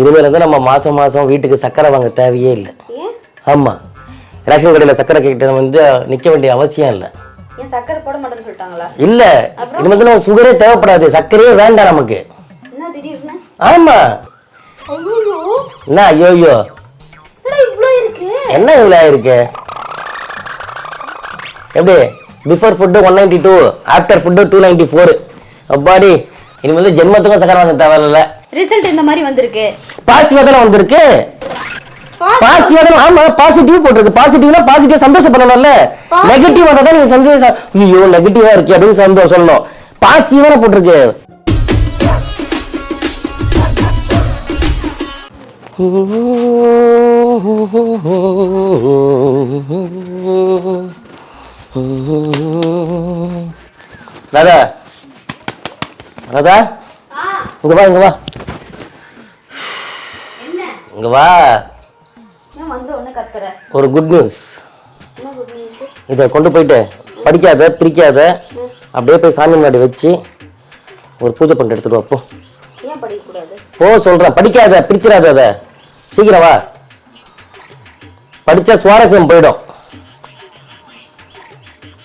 இனிமேல் வந்து நம்ம மாசம் மாசம் வீட்டுக்கு சக்கரை வாங்க தேவையே இல்லை. ஏன்? ஆமா. ரேஷன் கடையில் சக்கரை கேட்டு வந்து நிற்க வேண்டிய அவசியம் இல்லை. சக்கரை போட மாட்டேன்னு சொல்லிட்டாங்களா? இல்ல. இனிமேல் வந்து நம்ம சுகரே தேவைப்படாது. சக்கரையே வேண்டாம் நமக்கு. என்ன திடீர்னு? ஆமா. ஐயோ என்ன? என்ன இவ்வளோ இருக்கு? எப்படி? Before food one ninety two after food two ninety four அப்பாடி. இனிமேல் ஜென்மத்துக்கும் சக்கரை வாங்க தேவையில்ல. ரிசல்ட் இந்த மாதிரி வந்திருக்கு. பாசிட்டிவாக தானே வந்திருக்கு? பாசிட்டிவா தான் ஆமா பாசிட்டிவ் போட்டிருக்கு. பாசிட்டிவ்னா பாசிட்டிவ் சந்தோஷப்படணும்ல? நெகட்டிவ் வந்தா தான் நீங்க சந்தோஷம் ஐயோ நெகட்டிவா இருக்கு அப்படின்னு சந்தோஷம் சொல்லணும். பாசிட்டிவா போட்டிருக்கு. ராதா. ராதா? இங்க வா இங்க வா. இங்க வா. ஒரு குட் நியூஸ்? இதை கொண்டு போயிட்டு படிக்காத பிரிக்காத அப்படியே போய் சாமி முன்னாடி வச்சு ஒரு பூஜை பண்ணிட்டு எடுத்துட்டு வா போ. சொல்றேன். படிக்காத பிரிச்சிடாத அதை. சீக்கிரம் வா. படிச்சா சுவாரஸ்யம் போயிடும்.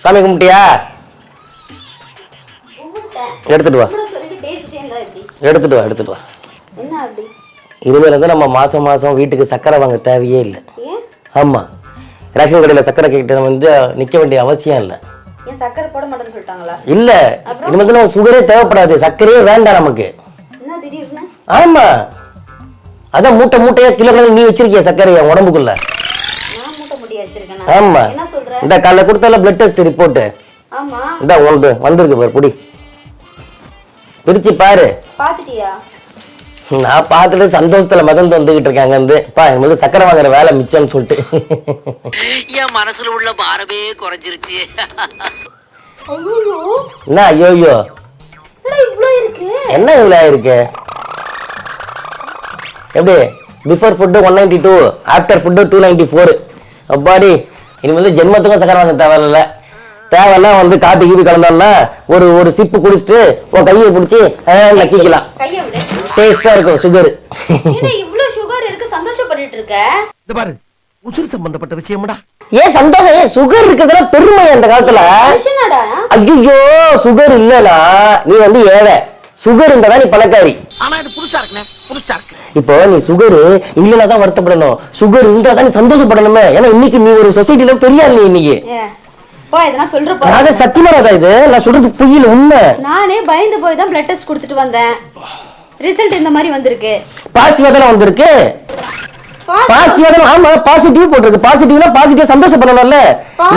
சாமி கும்பிட்டியா? எடுத்துட்டு வா. எடுத்துட்டு வா எடுத்துட்டு வா. இனிமேல் வந்து நம்ம மாசம் மாசம் வீட்டுக்கு சக்கரை வாங்க தேவையே இல்லை. ஏன்? ஆமா. ரேஷன் கடையில் சக்கரை கேட்டு வந்து நிற்க வேண்டிய அவசியம் இல்லை. சக்கரை போட மாட்டேன்னு சொல்லிட்டாங்களா? இல்ல. இனிமேல் நம்ம சுகரே தேவைப்படாது. சர்க்கரையே வேண்டாம் நமக்கு. என்ன திடீர்னு? ஆமா. அதான் மூட்டை மூட்டையா கிலோ கணக்கு நீ வச்சிருக்கிய சர்க்கரைய உடம்புக்குள்ள? ஆமா. இந்த காலைல கொடுத்தால பிளட் டெஸ்ட் ரிப்போர்ட் ஆமா. இந்த உனக்கு வந்திருக்கு பாரு புடி. பிரிச்சு பாரு. பாத்துட்டியா? நான் பார்த்துட்டு சந்தோஷத்துல மதந்து வந்துகிட்டு இருக்காங்க வந்து பா எங்களுக்கு சக்கரை வாங்குற வேலை மிச்சம்னு சொல்லிட்டு. என் மனசுல உள்ள பாரமே குறைஞ்சிருச்சு. ஐயோ என்ன ஐயோயோ? இவ்ளோ இருக்கு? என்ன இவ்வளோ இருக்கு? எப்படி? Before food one ninety two after food two ninety four அப்பாடி இனி வந்து ஜென்மத்துக்கும் சக்கரை வாங்க தேவையில்ல. தேவைன்னா வந்து காப்பி கீப்பி கலந்தோம்னா ஒரு ஒரு சிப்பு குடிச்சிட்டு உன் கையை பிடிச்சி நக்கிக்கலாம் கைய விடு. டேஸ்டா இருக்கும் சுகர் என்ன இவ்ளோ சுகர் இருக்கு சந்தோஷப்பட்டுட்டு இருக்க இந்த பாரு உசுறு சம்பந்தப்பட்ட விஷயம்டா. ஏன் சந்தோஷம்? ஏன் சுகர் இருக்கிறதுல பெருமை அந்த காலத்துல? ஐயோ சுகர் இல்லனா நீ வந்து ஏழை. சுகர் இருந்தா நீ பணக்காரி. ஆனா இது புதுசா இருக்குண்ணே புதுசா இருக்கு. இப்போ நீ சுகர் இல்லைன்னா தான் வருத்தப்படணும். சுகர் இருந்தா தான் நீ சந்தோஷப்படணுமே. ஏன்னா இன்னைக்கு நீ ஒரு சொசைட்டில பெரிய ஆள் நீ இன்னைக்கு. ஏ, போ எதனா சொல்ற போ. ராதா சத்தியமா ராதா இது? நான் சொல்றது புரியல உண்மை. நானே பயந்து போய் தான் பிளட் டெஸ்ட் கொடுத்துட்டு வந்தேன். ரிசல்ட் இந்த மாதிரி வந்திருக்கு. பாசிட்டிவா தானே வந்திருக்கு? பாசிட்டிவா தானே ஆமா பாசிட்டிவ் போட்டிருக்கு. பாசிட்டிவ்னா பாசிட்டிவ் சந்தோஷப்படணும்ல?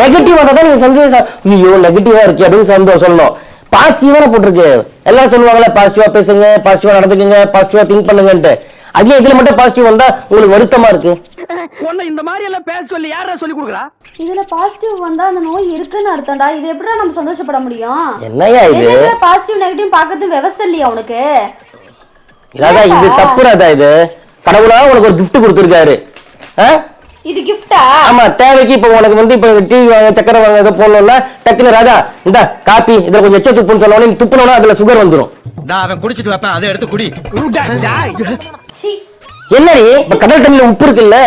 நெகட்டிவ் வந்தா தான் நீங்க சந்தோஷம் ஐயோ நெகட்டிவா இருக்கு அப்படின்னு சந்தோஷம் சொல்லணும். பாசிட்டிவா போட்டிருக்கு. எல்லாம் சொல்லுவாங்கல்ல பாசிட்டிவா பேசுங்க பாசிட்டிவா நடந்துக்குங்க பாசிட்டிவா திங்க் பண்ணுங்கன்ட்டு. அதே இதுல மட்டும் பாசிட்டிவ் வந்தா உங்களுக்கு வருத்தமா இருக்கு? உன்னை இந்த மாதிரி எல்லாம் பேச சொல்லி யாரா சொல்லி கொடுக்குறா? இதுல பாசிட்டிவ் வந்தா அந்த நோய் இருக்குன்னு அர்த்தம்டா. இது எப்படிடா நம்ம சந்தோஷப்பட முடியும்? என்னய்யா இது? பாசிட்டிவ் நெகட்டிவ் பாக்குறது விவசாய இல்லையா உனக்கு? ராதா இது தப்பு ராதா இது. கடவுளா உனக்கு ஒரு gift கொடுத்துருக்காரு. ஆ? இது கிஃப்டா ஆமா தேவைக்கு இப்ப உனக்கு வந்து இப்ப டிவி வாங்க சக்கரை வாங்க ஏதோ போடணும்னா டக்குனு ராஜா இந்த காப்பி இதுல கொஞ்சம் எச்ச துப்புன்னு சொன்னோடனே நீ துப்புனோட அதுல சுகர் வந்துரும். நான் அவன் குடிச்சிட்டு வைப்பேன் அதை எடுத்து குடி. சி. என்னடி? இப்ப கடல் தண்ணியில உப்பு இருக்குல்ல?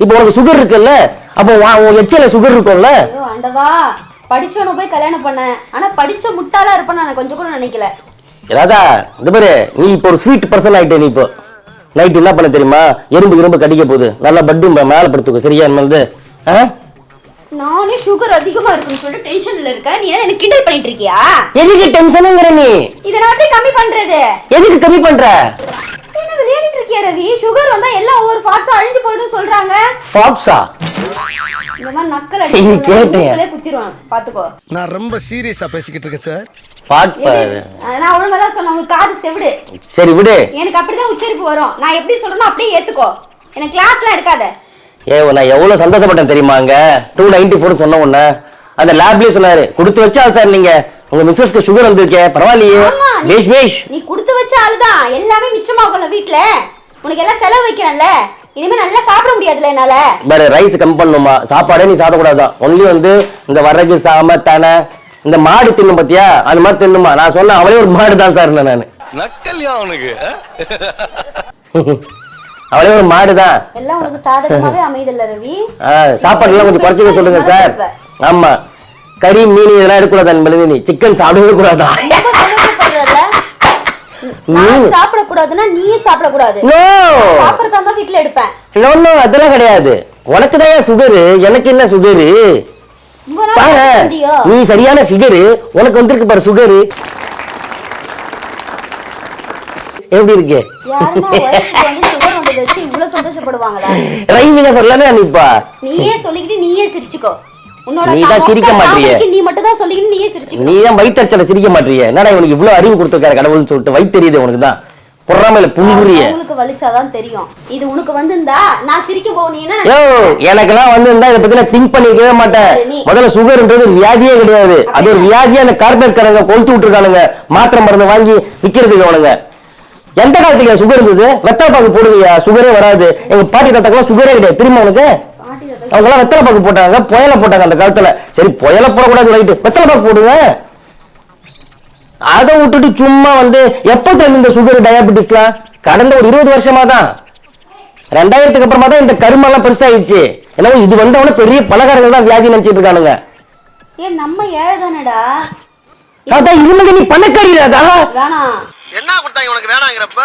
இப்ப உனக்கு சுகர் இருக்குல்ல? அப்போ உன் எச்சல சுகர் இருக்கும்ல? ஆண்டவா. படிச்சவனை போய் கல்யாணம் பண்ண ஆனா படிச்ச முட்டாளா இருப்பேன்னு நான் கொஞ்சம் கூட நினைக்கல. ராதா இந்த பாரு நீ இப்போ ஒரு ஸ்வீட் பர்சன் ஆயிட்ட நீ இப்போ. நைட் என்ன பண்ண தெரியுமா? எறும்பு எறும்பு கடிக்க போகுது. நல்லா பட்டு மேல படுத்துக்கோ சரியா? வந்து? ஆ? நானே சுகர் அதிகமா இருக்குன்னு சொல்லிட்டு டென்ஷன்ல இருக்க. நீ என்ன எனக்கு கிண்டல் பண்ணிட்டு இருக்கியா? எதுக்கு டென்ஷனுங்கிற நீ? இதை நான் எப்படி கம்மி பண்றது? எதுக்கு கம்மி பண்ற? என்ன விளையாடிட்டு இருக்கியா ரவி? சுகர் வந்தா எல்லாம் ஒவ்வொரு பார்ட்ஸும் அழிஞ்சு போயிடும் சொல்றாங்க. ஃபாப்ஸா இந்த மாதிரி நக்கல்? அடிச்சு குத்திடுவான் பாத்துக்கோ நான் ரொம்ப சீரியஸா பேசிக்கிட்டு இருக்கேன் சார் ஃபாட்ஸ் எது? நான் ஒழுங்கா தான் சொன்னேன் உங்களுக்கு காது செவிடு. சரி விடு. எனக்கு அப்படிதான் உச்சரிப்பு வரும். நான் எப்படி சொல்றேனோ அப்படியே ஏத்துக்கோ. எனக்கு கிளாஸ்லாம் எடுக்காத. ஏ நான் எவ்வளவு சந்தோஷப்பட்டேன் தெரியுமா அங்க? டூ நைன்டி ஃபோர் சொன்ன உடனே அந்த லேப்லயே சொன்னாரு கொடுத்து வச்சா சார் நீங்க. உங்க மிஸ்ஸஸ்க்கு சுகர் வந்திருக்கே பரவாயில்லையே. பேஷ் பேஷ் நீ கொடுத்து வச்ச ஆளுதான். எல்லாமே மிச்சமாகும்ல வீட்ல. உனக்கு எல்லாம் செலவு வைக்கிறேன்ல. இனிமே நல்லா சாப்பிட முடியாதுல என்னால. வேற ரைஸ் கம் பண்ணுமா? சாப்பாடே நீ சாப்பிடக்கூடாதான். ஒன்லி வந்து இந்த வரகு சாம தனை இந்த மாடு தின்னும் பாத்தியா? அது மாதிரி தின்னுமா? நான் சொன்ன அவளே ஒரு மாடு தான் சார் நான். நக்கல்யா அவனுக்கு? அவளே ஒரு மாடுதான் எல்லாம் உனக்கு சாதகமாவே அமைதல்ல ரவி. ஆ, சாப்பாடுலாம் கொஞ்சம் குறைச்சிக்க சொல்லுங்க சார். ஆமா. கறி மீன் இதெல்லாம் எடுக்கக்கூடாது மெழுதினி சிக்கன் சாப்பிடவே கூடாதா? ரொம்ப சந்தோஷப்படுறல நான் சாப்பிடக்கூடாதுன்னா நீயும் சாப்பிடக்கூடாது. நோ சாப்பிடறதா இருந்தா வீட்டுல எடுப்பேன். நோ நோ அதெல்லாம் கிடையாது. உனக்கு தான் சுகரு? எனக்கு என்ன சுகரு? பாரு? நீ சரியான ஃபிகரு உனக்கு வந்திருக்கு பாரு சுகரு எப்படி இருக்கு? சொல்லல நிப்பா நீயே சொல்லிக்கிட்டு நீயே சிரிச்சுக்கோ. உன்னோட நீ தான் சிரிக்க. காமெடிக்கு நீ மட்டும் தான் சொல்லிக்கிட்டு நீயே சிரிச்சுக்கோ. நீ தான் வயிற்றுச்சல சிரிக்க மாட்டிய. என்னடா இவனுக்கு இவ்வளவு அறிவு கொடுத்துருக்காரு கடவுள்னு சொல்லிட்டு வயிற்று தெரியுது உனக்கு தான். பொறாமையில புண்புரிய உங்களுக்கு வலிச்சாதான் தெரியும். இது உனக்கு வந்திருந்தா நான் சிரிக்க போனீங்கன்னா யோ எனக்கெல்லாம் வந்து இருந்தா இதை பத்தி நான் திங்க் பண்ணிக்கவே மாட்டேன் முதல்ல சுகர்ன்றது வியாதியே கிடையாது. அது ஒரு வியாதியா அந்த கார்பரேட் காரங்க கொளுத்து விட்டுருக்கானுங்க. மாத்திரை மருந்து வாங்கி விக்கிறதுக்கு அவனுங்க. எந்த காலத்துல சுகர் இருந்தது? வெத்தலை பாக்கு போடுவியா? சுகரே வராது. எங்க பாட்டி தாத்தாக்கெல்லாம் சுகரே கிடையாது. திரும்ப உனக்கு? பாட்டி தாத்தா அவங்க எல்லாம் வெத்தலை பாக்கு போட்டாங்க புயல போட்டாங்க அந்த காலத்துல. சரி புயல போடக்கூடாது ரைட்டு வெத்தலை பாக்கு போடுங்க. அதை விட்டுட்டு சும்மா வந்து எப்போ தெரியும் இந்த சுகர் டயபெட்டிஸ்லாம் கடந்த ஒரு இருபது வருஷமா தான் ரெண்டாயிரத்துக்கு அப்புறமா தான் இந்த கருமெல்லாம் பெருசாயிடுச்சு. என்னவோ இது வந்தவன பெரிய பலகாரங்கள் தான் வியாதி நினைச்சிட்டு இருக்கானுங்க. ஏன் நம்ம ஏழை தானடா. அதான் இவனுக்கு நீ பணக்காரியாதா வேணாம் என்ன கொடுத்தாங்க உனக்கு வேணாங்கிறப்ப?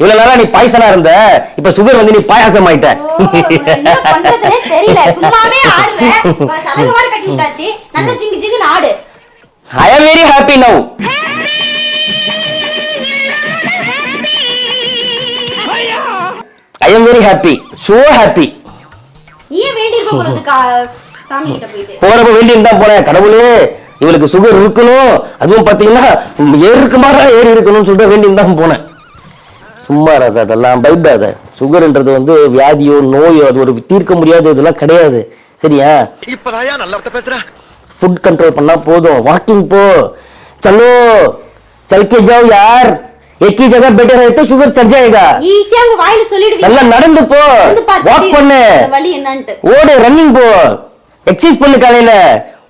இவ்வளவு நாளா நீ பாயசனா இருந்த? இப்ப சுகர் வந்து நீ பாயாசம் ஆயிட்ட. தெரியல. சும்மாவே ஆடுவேன். நல்ல ஜிங்கு ஜிங்குன்னு ஆடு. I very happy now I am very happy so happy ஏன் வேண்டி இருக்க போறப்ப வேண்டி இருந்தா போறேன் கடவுளே இவளுக்கு சுகர் இருக்கணும். அதுவும் பாத்தீங்கன்னா ஏறி இருக்குமாறா ஏறி இருக்கணும்னு சொல்லிட்டு வேண்டி தான் போனேன். சும்மா ராதா அதெல்லாம் பைப் பயப்படாத. சுகர்ன்றது வந்து வியாதியோ நோயோ அது ஒரு தீர்க்க முடியாத இதெல்லாம் கிடையாது. சரியா? இப்பதான் நல்ல பேசுறேன் ஃபுட் கண்ட்ரோல் பண்ணா போதும். வாக்கிங் போ. சலோ. சல்கே ஜாவ் யார்? एक ही जगह बैठे रहे तो शुगर चढ़ जाएगा ஈஸியா உங்க வாயில சொல்லிடுவீங்க நல்லா நடந்து போ வந்து பாரு, வாக் தெரியும். பண்ணு இந்த வலி என்னன்ட்டு ஓடு ரன்னிங் போ எக்ஸசைஸ் பண்ணு காலையில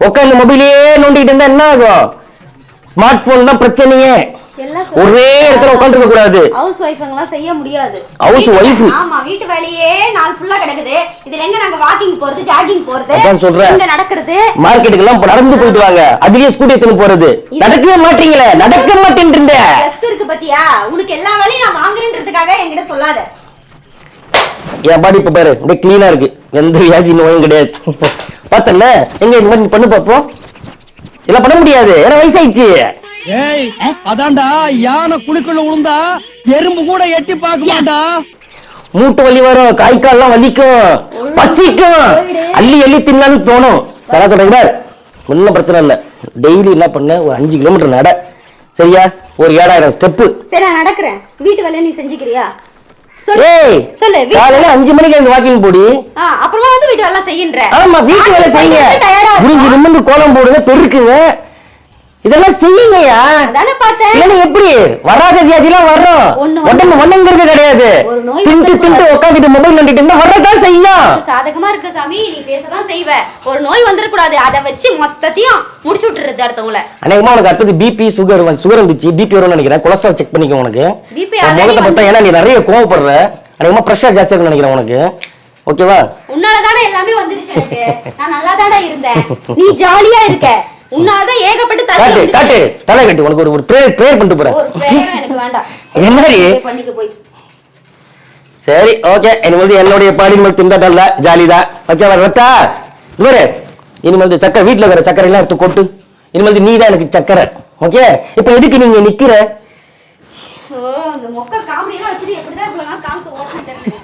உட்காந்து மொபைலே நோண்டிட்டு இருந்தா என்ன ஆகும் ஸ்மார்ட் போன் தான் பிரச்சனையே எல்லாம் ஒரே இடத்துல உட்காந்துருக்க கூடாது. ஹவுஸ் ஒய்ஃப்ங்கெல்லாம் செய்ய முடியாது. House wife? ஆமா வீட்டு வேலையே நாள் ஃபுல்லா கிடக்குது. இதுல எங்க நாங்க வாக்கிங் போறது ஜாகிங் போறது? அதான் சொல்றேன். எங்க நடக்கிறது? மார்க்கெட்டுக்கு எல்லாம் நடந்து போயிட்டு வாங்க. அதுலயே ஸ்கூட்டி எடுத்துன்னு போறது. நடக்கவே மாட்டீங்களே? நடக்க மாட்டேன்றீங்க. ட்ரெஸ் இருக்கு பாத்தியா? உனக்கு எல்லா வேலையும் நான் வாங்குறேன்றதுக்காக என்கிட்ட சொல்லாத. என் பாடி இப்ப பாரு அப்படியே கிளீனா இருக்கு. எந்த வியாதி நோயும் கிடையாது. பார்த்தல எங்க இந்த மாதிரி பண்ணு பாப்போம். இதெல்லாம் பண்ண முடியாது. ஏன்னா வயசாயிடுச்சு. ஏய் அதான்டா யானை குழிக்குள்ள விழுந்தா எறும்பு கூட எட்டி பார்க்க மாட்டா மூட்டு வலி வரும் கை கால்லாம் வலிக்கும் பசிக்கும். அள்ளி அள்ளி தின்னாலும் தோணும். சொல்றேன் பாரு, ஒண்ணும் பிரச்சனை இல்ல. டெய்லி என்ன பண்ண? ஒரு அஞ்சு கிலோமீட்டர் நட. சரியா? ஒரு ஏழாயிரம் ஸ்டெப்பு சரி நான் நடக்கிறேன். வீட்டு வேலையை நீ செஞ்சுக்கிறியா? ஏய் சொல்லு காலையில அஞ்சு மணிக்கு எனக்கு வாக்கிங் போடி? அப்புறமா வந்து வீட்டு வேலை செய்யுன்ற. ஆமா வீட்டு வேலை செய்யுங்க. புரிஞ்சு நிமிந்து கோலம் போடுங்க பெருக்குங்க. இதெல்லாம் செய்யுங்கயா பார்த்தேன். எப்படி? வராத வியாதிலாம் ஒண்ணு உடம்பு ஒண்ணுங்கிறது கிடையாது. திண்டு. திண்டு உட்காந்துட்டு மொபைல் நோண்டிட்டு இருந்தா வரதான் செய்யும். சாதகமா இருக்கு சாமி. நீ பேசதான் செய்வ. ஒரு நோய் வந்துடக்கூடாது அதை வச்சு மொத்தத்தையும் முடிச்சு விட்டுறது அடுத்தவங்கள. அநேகமா உனக்கு அடுத்தது பிபி சுகர் சுகர் இருந்துச்சு. பிபி வரும்னு நினைக்கிறேன். கொலஸ்ட்ரால் செக் பண்ணிக்கோ உனக்கு. Already முகத்தை பார்த்தா ஏன்னா நீ நிறைய கோவப்படுற. அநேகமா ப்ரெஷர் ஜாஸ்தியா இருக்குன்னு நினைக்கிறேன் உனக்கு. ஓகேவா உன்னாலதானே எல்லாமே வந்துருச்சு நான் நல்லா இருந்தேன். நீ ஜாலியா இருக்க. உன்னாலதான் ஏகப்பட்டு தலை காட்டு தலை கட்டு. உனக்கு ஒரு ஒரு ப்ரேயர் ப்ரேயர் பண்ணிட்டு போறேன். எனக்கு வேண்டாம். என்னடி? பண்ணிக்க போய். சரி ஓகே இனிமேல் என்னுடைய பாலிமல் திண்டாட்டம் இல்ல ஜாலி தான். ஓகே வரட்டா இவரு இனிமேல் சக்கரை வீட்டுல இருக்கிற சக்கரை எல்லாம் எடுத்து கொட்டு. இனிமேல் நீ தான் எனக்கு சக்கரை. ஓகே இப்போ எதுக்கு நீங்க நிக்கிற? ஓ அந்த மொக்க காமெடி எல்லாம் வச்சுட்டு எப்படிதான் இவ்வளவு நாள் காமிக்க தெரியல